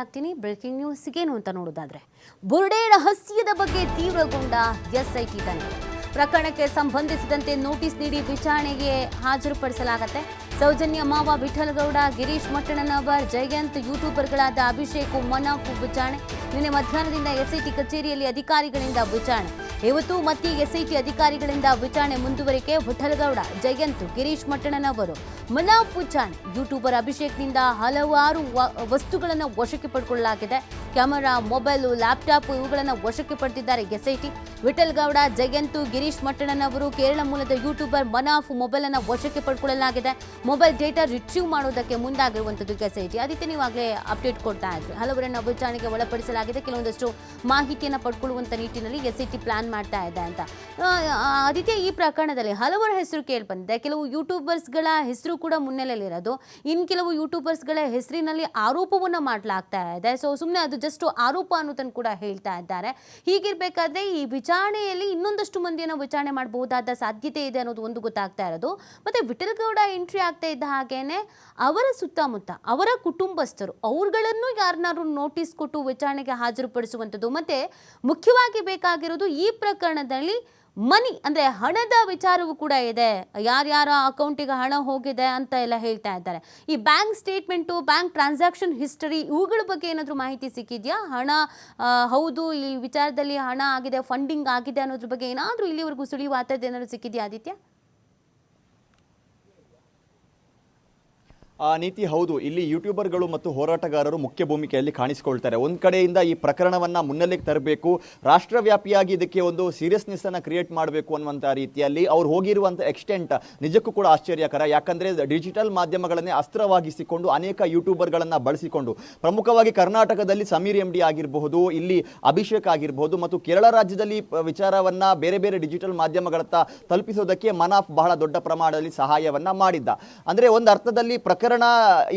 ಆಗ್ತೀನಿ. Breaking news ಏನು ಅಂತ ನೋಡೋದಾದ್ರೆ, ಬುರ್ಡೆ ರಹಸ್ಯದ ಬಗ್ಗೆ ತೀವ್ರಗೊಂಡ ಎಸ್ಐಟಿ ತನಿಖೆ ಪ್ರಕರಣಕ್ಕೆ ಸಂಬಂಧಿಸಿದಂತೆ ನೋಟಿಸ್ ನೀಡಿ ವಿಚಾರಣೆಗೆ ಹಾಜರುಪಡಿಸಲಾಗತ್ತೆ. ಸೌಜನ್ಯ ಮಾವ ವಿಠಲಗೌಡ, ಗಿರೀಶ್ ಮಟ್ಟಣ್ಣನವರ್, ಜಯಂತ್ ಯೂಟ್ಯೂಬರ್ಗಳಾದ ಅಭಿಷೇಕ್ ಮನಾಫ್ ವಿಚಾರಣೆ. ನಿನ್ನೆ ಮಧ್ಯಾಹ್ನದಿಂದ ಎಸ್ಐಟಿ ಕಚೇರಿಯಲ್ಲಿ ಅಧಿಕಾರಿಗಳಿಂದ ವಿಚಾರಣೆ. ಇವತ್ತು ಮತ್ತೆ ಎಸ್ಐಟಿ ಅಧಿಕಾರಿಗಳಿಂದ ವಿಚಾರಣೆ ಮುಂದುವರಿಕೆ. ವಿಠಲಗೌಡ ಜಯಂತ್, ಗಿರೀಶ್ ಮಟ್ಟಣ್ಣನವರು ಮನಾಫ್ ವಿಚಾರಣೆ ಯೂಟ್ಯೂಬರ್ ಅಭಿಷೇಕ್ನಿಂದ ಹಲವಾರು ವಸ್ತುಗಳನ್ನು ವಶಕ್ಕೆ ಪಡ್ಕೊಳ್ಳಲಾಗಿದೆ. ಕ್ಯಾಮರಾ, ಮೊಬೈಲು, ಲ್ಯಾಪ್ಟಾಪ್ ಇವುಗಳನ್ನು ವಶಕ್ಕೆ ಪಡೆದಿದ್ದಾರೆ ಎಸ್ಐಟಿ. ವಿಠಲ್ಗೌಡ, ಜಯಂತು, ಗಿರೀಶ್ ಮಟ್ಟಣ್ಣನವರು ಕೇರಳ ಮೂಲದ ಯೂಟ್ಯೂಬರ್ ಮನಾಫ್ ಮೊಬೈಲ್ ಅನ್ನು ವಶಕ್ಕೆ ಪಡ್ಕೊಳ್ಳಲಾಗಿದೆ. ಮೊಬೈಲ್ ಡೇಟಾ ರಿಟ್ರೀವ್ ಮಾಡೋದಕ್ಕೆ ಮುಂದಾಗಿರುವಂಥದ್ದು ಎಸ್ಐಟಿ. ಅದಕ್ಕೆ ನೀವಾಗಲೇ ಅಪ್ಡೇಟ್ ಕೊಡ್ತಾ ಇದ್ರಿ. ಹಲವರನ್ನು ವಿಚಾರಣೆಗೆ ಒಳಪಡಿಸಲಾಗಿದೆ. ಕೆಲವೊಂದಷ್ಟು ಮಾಹಿತಿಯನ್ನು ಪಡ್ಕೊಳ್ಳುವಂಥ ನಿಟ್ಟಿನಲ್ಲಿ ಎಸ್ಐಟಿ ಪ್ಲಾನ್ ಮಾಡ್ತಾ ಇದೆ ಅಂತ. ಆದಿತ್ಯ, ಈ ಪ್ರಕರಣದಲ್ಲಿ ಹಲವರ ಹೆಸರು ಕೇಳಿ ಬಂದಿದೆ ಕೆಲವು ಯೂಟ್ಯೂಬರ್ಸ್ಗಳ ಹೆಸರು ಕೂಡ ಮುನ್ನೆಲೆಯಲ್ಲಿರೋದು. ಇನ್ನು ಕೆಲವು ಯೂಟ್ಯೂಬರ್ಸ್ಗಳ ಹೆಸರಿನಲ್ಲಿ ಆರೋಪವನ್ನು ಮಾಡಲಾಗ್ತಾ ಇದೆ. ಸೊ ಸುಮ್ಮನೆ ಅದು ಜಸ್ಟ್ ಆರೋಪ ಅನ್ನೋದನ್ನು ಕೂಡ ಹೇಳ್ತಾ ಇದ್ದಾರೆ. ಹೀಗಿರಬೇಕಾದ್ರೆ ಈ ವಿಚಾರಣೆಯಲ್ಲಿ ಇನ್ನೊಂದಷ್ಟು ಮಂದಿಯನ್ನು ವಿಚಾರಣೆ ಮಾಡಬಹುದಾದ ಸಾಧ್ಯತೆ ಇದೆ ಅನ್ನೋದು ಒಂದು ಗೊತ್ತಾಗ್ತಾ ಇರೋದು. ಮತ್ತೆ ವಿಠಲ್ಗೌಡ ಎಂಟ್ರಿ ಆಗ್ತಾ ಇದ್ದ ಹಾಗೇನೆ ಅವರ ಸುತ್ತಮುತ್ತ ಅವರ ಕುಟುಂಬಸ್ಥರು ಅವ್ರುಗಳನ್ನು ಯಾರನ್ನಾರು ನೋಟಿಸ್ ಕೊಟ್ಟು ವಿಚಾರಣೆಗೆ ಹಾಜರುಪಡಿಸುವಂಥದ್ದು. ಮತ್ತು ಮುಖ್ಯವಾಗಿ ಬೇಕಾಗಿರೋದು ಈ ಪ್ರಕರಣದಲ್ಲಿ ಮನಿ, ಅಂದ್ರೆ ಹಣದ ವಿಚಾರವೂ ಕೂಡ ಇದೆ. ಯಾರ್ಯಾರ ಅಕೌಂಟಿಗೆ ಹಣ ಹೋಗಿದೆ ಅಂತ ಎಲ್ಲ ಹೇಳ್ತಾ ಇದ್ದಾರೆ. ಈ bank statement bank transaction history ಇವುಗಳ ಬಗ್ಗೆ ಏನಾದರೂ ಮಾಹಿತಿ ಸಿಕ್ಕಿದೆಯಾ? ಹಣ ಹೌದು, ಈ ವಿಚಾರದಲ್ಲಿ ಹಣ ಆಗಿದೆ ಫಂಡಿಂಗ್ ಆಗಿದೆ ಅನ್ನೋದ್ರ ಬಗ್ಗೆ ಏನಾದರೂ ಇಲ್ಲಿವರೆಗೂ ಸುಳಿವಾತದ್ದು ಏನಾದರೂ ಸಿಕ್ಕಿದೆಯಾ, ಆದಿತ್ಯ? ಆ ನೀತಿ ಹೌದು. ಇಲ್ಲಿ ಯೂಟ್ಯೂಬರ್ಗಳು ಮತ್ತು ಹೋರಾಟಗಾರರು ಮುಖ್ಯ ಭೂಮಿಕೆಯಲ್ಲಿ ಕಾಣಿಸಿಕೊಳ್ತಾರೆ. ಒಂದು ಕಡೆಯಿಂದ ಈ ಪ್ರಕರಣವನ್ನು ಮುನ್ನೆಲೆಗೆ ತರಬೇಕು. ರಾಷ್ಟ್ರವ್ಯಾಪಿಯಾಗಿ ಇದಕ್ಕೆ ಒಂದು ಸೀರಿಯಸ್ನೆಸ್ಸನ್ನು ಕ್ರಿಯೇಟ್ ಮಾಡಬೇಕು ಅನ್ನುವಂಥ ರೀತಿಯಲ್ಲಿ ಅವ್ರು ಹೋಗಿರುವಂಥ ಎಕ್ಸ್ಟೆಂಟ್ ನಿಜಕ್ಕೂ ಕೂಡ ಆಶ್ಚರ್ಯಕರ. ಯಾಕಂದರೆ ಡಿಜಿಟಲ್ ಮಾಧ್ಯಮಗಳನ್ನೇ ಅಸ್ತ್ರವಾಗಿಸಿಕೊಂಡು ಅನೇಕ ಯೂಟ್ಯೂಬರ್ಗಳನ್ನು ಬಳಸಿಕೊಂಡು. ಪ್ರಮುಖವಾಗಿ ಕರ್ನಾಟಕದಲ್ಲಿ ಸಮೀರ್ ಎಂ ಡಿ ಆಗಿರಬಹುದು, ಇಲ್ಲಿ ಅಭಿಷೇಕ್ ಆಗಿರಬಹುದು ಮತ್ತು ಕೇರಳ ರಾಜ್ಯದಲ್ಲಿ ವಿಚಾರವನ್ನು ಬೇರೆ ಬೇರೆ ಡಿಜಿಟಲ್ ಮಾಧ್ಯಮಗಳತ್ತ ತಲುಪಿಸೋದಕ್ಕೆ ಮನಾಫ್ ಬಹಳ ದೊಡ್ಡ ಪ್ರಮಾಣದಲ್ಲಿ ಸಹಾಯವನ್ನು ಮಾಡಿದ್ದ. ಅಂದರೆ ಒಂದು ಅರ್ಥದಲ್ಲಿ ಪ್ರಕರಣ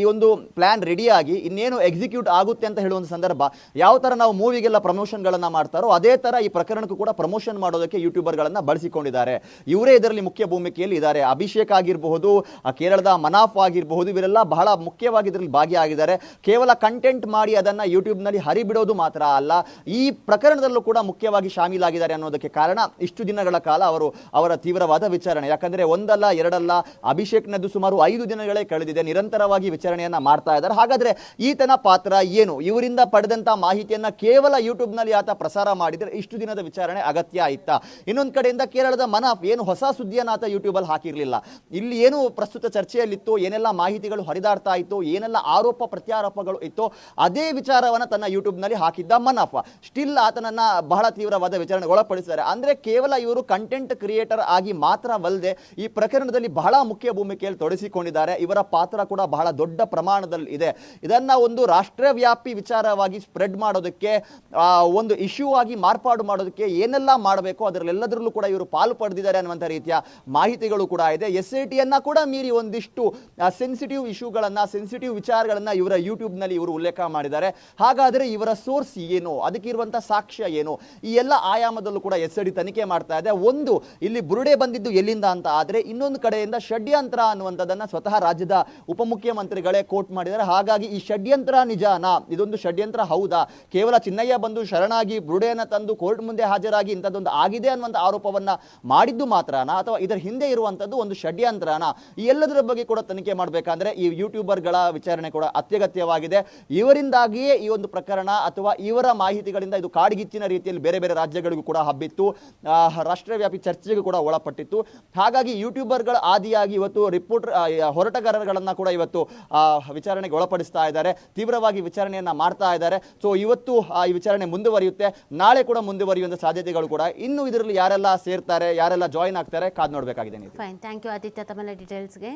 ಈ ಒಂದು ಪ್ಲಾನ್ ರೆಡಿಯಾಗಿ ಇನ್ನೇನು ಎಕ್ಸಿಕ್ಯೂಟ್ ಆಗುತ್ತೆ ಅಂತ ಹೇಳುವ ಸಂದರ್ಭ, ಯಾವ ತರ ನಾವು ಮೂವಿಗೆಲ್ಲ ಪ್ರಮೋಷನ್ಗಳನ್ನ ಮಾಡ್ತಾರೋ ಅದೇ ತರ ಈ ಪ್ರಕರಣಕ್ಕೂ ಕೂಡ ಪ್ರಮೋಷನ್ ಮಾಡೋದಕ್ಕೆ ಯೂಟ್ಯೂಬರ್ಗಳನ್ನ ಬಳಸಿಕೊಂಡಿದ್ದಾರೆ. ಇವರೇ ಇದರಲ್ಲಿ ಮುಖ್ಯ ಭೂಮಿಕೆಯಲ್ಲಿ ಇದ್ದಾರೆ. ಅಭಿಷೇಕ್ ಆಗಿರಬಹುದು ಕೇರಳದ ಮನಾಫ್ ಆಗಿರಬಹುದು, ಇವರೆಲ್ಲ ಬಹಳ ಮುಖ್ಯವಾಗಿ ಇದರಲ್ಲಿ ಭಾಗಿಯಾಗಿದ್ದಾರೆ. ಕೇವಲ ಕಂಟೆಂಟ್ ಮಾಡಿ ಅದನ್ನ ಯೂಟ್ಯೂಬ್ನಲ್ಲಿ ಹರಿಬಿಡೋದು ಮಾತ್ರ ಅಲ್ಲ, ಈ ಪ್ರಕರಣದಲ್ಲೂ ಕೂಡ ಮುಖ್ಯವಾಗಿ ಶಾಮೀಲಾಗಿದ್ದಾರೆ ಅನ್ನೋದಕ್ಕೆ ಕಾರಣ ಇಷ್ಟು ದಿನಗಳ ಕಾಲ ಅವರು ಅವರ ತೀವ್ರವಾದ ವಿಚಾರಣೆ. ಯಾಕಂದ್ರೆ ಒಂದಲ್ಲ, ಎರಡಲ್ಲ, ಅಭಿಷೇಕ್ನದ್ದು ಸುಮಾರು ಐದು ದಿನಗಳೇ ಕಳೆದಿದೆ. ನಿರಂತರವಾಗಿ ವಿಚಾರಣೆಯನ್ನು ಮಾಡ್ತಾ ಇದ್ದಾರೆ. ಹಾಗಾದ್ರೆ ಈತನ ಪಾತ್ರ ಏನು? ಇವರಿಂದ ಪಡೆದಂತ ಮಾಹಿತಿಯನ್ನ ಕೇವಲ ಯೂಟ್ಯೂಬ್ನಲ್ಲಿ ಆತ ಪ್ರಸಾರ ಮಾಡಿದರೆ ಇಷ್ಟು ದಿನದ ವಿಚಾರಣೆ ಅಗತ್ಯ ಇತ್ತ? ಇನ್ನೊಂದು ಕಡೆಯಿಂದ ಕೇರಳದ ಮನಾಫ್ ಏನು ಹೊಸ ಸುದ್ದಿಯನ್ನು ಆತ ಯೂಟ್ಯೂಬಲ್ಲಿ ಹಾಕಿರ್ಲಿಲ್ಲ. ಇಲ್ಲಿ ಏನು ಪ್ರಸ್ತುತ ಚರ್ಚೆಯಲ್ಲಿತ್ತು, ಏನೆಲ್ಲ ಮಾಹಿತಿಗಳು ಹರಿದಾಡ್ತಾ ಇತ್ತು, ಏನೆಲ್ಲ ಆರೋಪ ಪ್ರತ್ಯಾರೋಪಗಳು ಇತ್ತು, ಅದೇ ವಿಚಾರವನ್ನ ತನ್ನ ಯೂಟ್ಯೂಬ್ನಲ್ಲಿ ಹಾಕಿದ್ದ ಮನಾಫ. ಸ್ಟಿಲ್ ಆತನನ್ನ ಬಹಳ ತೀವ್ರವಾದ ವಿಚಾರಣೆಗೆ ಒಳಪಡಿಸಿದ್ದಾರೆ. ಅಂದ್ರೆ ಕೇವಲ ಇವರು ಕಂಟೆಂಟ್ ಕ್ರಿಯೇಟರ್ ಆಗಿ ಮಾತ್ರವಲ್ಲದೆ ಈ ಪ್ರಕರಣದಲ್ಲಿ ಬಹಳ ಮುಖ್ಯ ಭೂಮಿಕೆಯಲ್ಲಿ ತೊಡಗಿಸಿಕೊಂಡಿದ್ದಾರೆ. ಇವರ ಪಾತ್ರ ಕೂಡ ಬಹಳ ದೊಡ್ಡ ಪ್ರಮಾಣದಲ್ಲಿ ಇದೆ. ಇದನ್ನ ಒಂದು ರಾಷ್ಟ್ರವ್ಯಾಪಿ ವಿಚಾರವಾಗಿ ಸ್ಪ್ರೆಡ್ ಮಾಡೋದಕ್ಕೆ ಒಂದು ಇಶ್ಯೂ ಆಗಿ ಮಾರ್ಪಾಡು ಮಾಡೋದಕ್ಕೆ ಏನೆಲ್ಲ ಮಾಡಬೇಕು, ಅದರಲ್ಲೆಲ್ಲದರಲ್ಲೂ ಕೂಡ ಇವರು ಪಾಲು ಪಡೆದಿದ್ದಾರೆ ಅನ್ನುವಂಥ ರೀತಿಯ ಮಾಹಿತಿಗಳು ಕೂಡ ಇದೆ. ಎಸ್ ಐ ಟಿಯನ್ನ ಕೂಡ ಮೀರಿ ಒಂದಿಷ್ಟು ಸೆನ್ಸಿಟಿವ್ ಇಶ್ಯೂಗಳನ್ನ ಸೆನ್ಸಿಟಿವ್ ವಿಚಾರಗಳನ್ನ ಇವರ ಯೂಟ್ಯೂಬ್ನಲ್ಲಿ ಇವರು ಉಲ್ಲೇಖ ಮಾಡಿದ್ದಾರೆ. ಹಾಗಾದರೆ ಇವರ ಸೋರ್ಸ್ ಏನು? ಅದಕ್ಕಿರುವಂಥ ಸಾಕ್ಷ್ಯ ಏನು? ಈ ಎಲ್ಲ ಆಯಾಮದಲ್ಲೂ ಕೂಡ ಎಸ್ ಐ ಡಿ ತನಿಖೆ ಮಾಡ್ತಾ ಇದೆ. ಒಂದು, ಇಲ್ಲಿ ಬುರುಡೆ ಬಂದಿದ್ದು ಎಲ್ಲಿಂದ ಅಂತ ಆದರೆ ಇನ್ನೊಂದು ಕಡೆಯಿಂದ ಷಡ್ಯಂತ್ರ ಅನ್ನುವಂಥದ್ದನ್ನ ಸ್ವತಃ ರಾಜ್ಯದ ಉಪಮುಖ್ಯಮಂತ್ರಿಗಳೇ ಕೋಟ್ ಮಾಡಿದ್ದಾರೆ. ಹಾಗಾಗಿ ಈ ಷಡ್ಯಂತ್ರ ನಿಜಾನ? ಇದೊಂದು ಷಡ್ಯಂತ್ರ ಹೌದಾ? ಕೇವಲ ಚಿನ್ನಯ್ಯ ಬಂದು ಶರಣಾಗಿ ಬುರುಡೆಯನ್ನು ತಂದು ಕೋರ್ಟ್ ಮುಂದೆ ಹಾಜರಾಗಿ ಇಂಥದ್ದೊಂದು ಆಗಿದೆ ಅನ್ನುವಂಥ ಆರೋಪವನ್ನು ಮಾಡಿದ್ದು ಮಾತ್ರನಾ? ಅಥವಾ ಇದರ ಹಿಂದೆ ಇರುವಂಥದ್ದು ಒಂದು ಷಡ್ಯಂತ್ರನಾ? ಈ ಎಲ್ಲದರ ಬಗ್ಗೆ ಕೂಡ ತನಿಖೆ ಮಾಡಬೇಕಂದ್ರೆ ಈ ಯೂಟ್ಯೂಬರ್ಗಳ ವಿಚಾರಣೆ ಕೂಡ ಅತ್ಯಗತ್ಯವಾಗಿದೆ. ಇವರಿಂದಾಗಿಯೇ ಈ ಒಂದು ಪ್ರಕರಣ ಅಥವಾ ಇವರ ಮಾಹಿತಿಗಳಿಂದ ಇದು ಕಾಡ್ಗಿಚ್ಚಿನ ರೀತಿಯಲ್ಲಿ ಬೇರೆ ಬೇರೆ ರಾಜ್ಯಗಳಿಗೂ ಕೂಡ ಹಬ್ಬಿತ್ತು. ರಾಷ್ಟ್ರವ್ಯಾಪಿ ಚರ್ಚೆಗೂ ಕೂಡ ಒಳಪಟ್ಟಿತ್ತು. ಹಾಗಾಗಿ ಯೂಟ್ಯೂಬರ್ಗಳ ಆದಿಯಾಗಿ ಇವತ್ತು ರಿಪೋರ್ಟರ್ ಹೋರಾಟಗಾರರನ್ನ ಕೂಡ ಇವತ್ತು ಆ, ವಿಚಾರಣೆಗೆ ಒಳಪಡಿಸ್ತಾ ಇದ್ದಾರೆ. ತೀವ್ರವಾಗಿ ವಿಚಾರಣೆಯನ್ನ ಮಾಡ್ತಾ ಇದ್ದಾರೆ. ಸೊ ಇವತ್ತು ಈ ವಿಚಾರಣೆ ಮುಂದುವರಿಯುತ್ತೆ. ನಾಳೆ ಕೂಡ ಮುಂದುವರಿಯುವಂಥ ಸಾಧ್ಯತೆಗಳು ಕೂಡ ಇನ್ನು ಇದರಲ್ಲಿ ಯಾರೆಲ್ಲ ಸೇರ್ತಾರೆ ಯಾರೆಲ್ಲ ಜಾಯಿನ್ ಆಗ್ತಾರೆ ಕಾದ್ ನೋಡಬೇಕಾಗಿದೆ ಫೈನ್ ಥ್ಯಾಂಕ್ ಯು ಆದಿತ್ಯ ತಮ್ಮ ಡೀಟೇಲ್ಸ್ಗೆ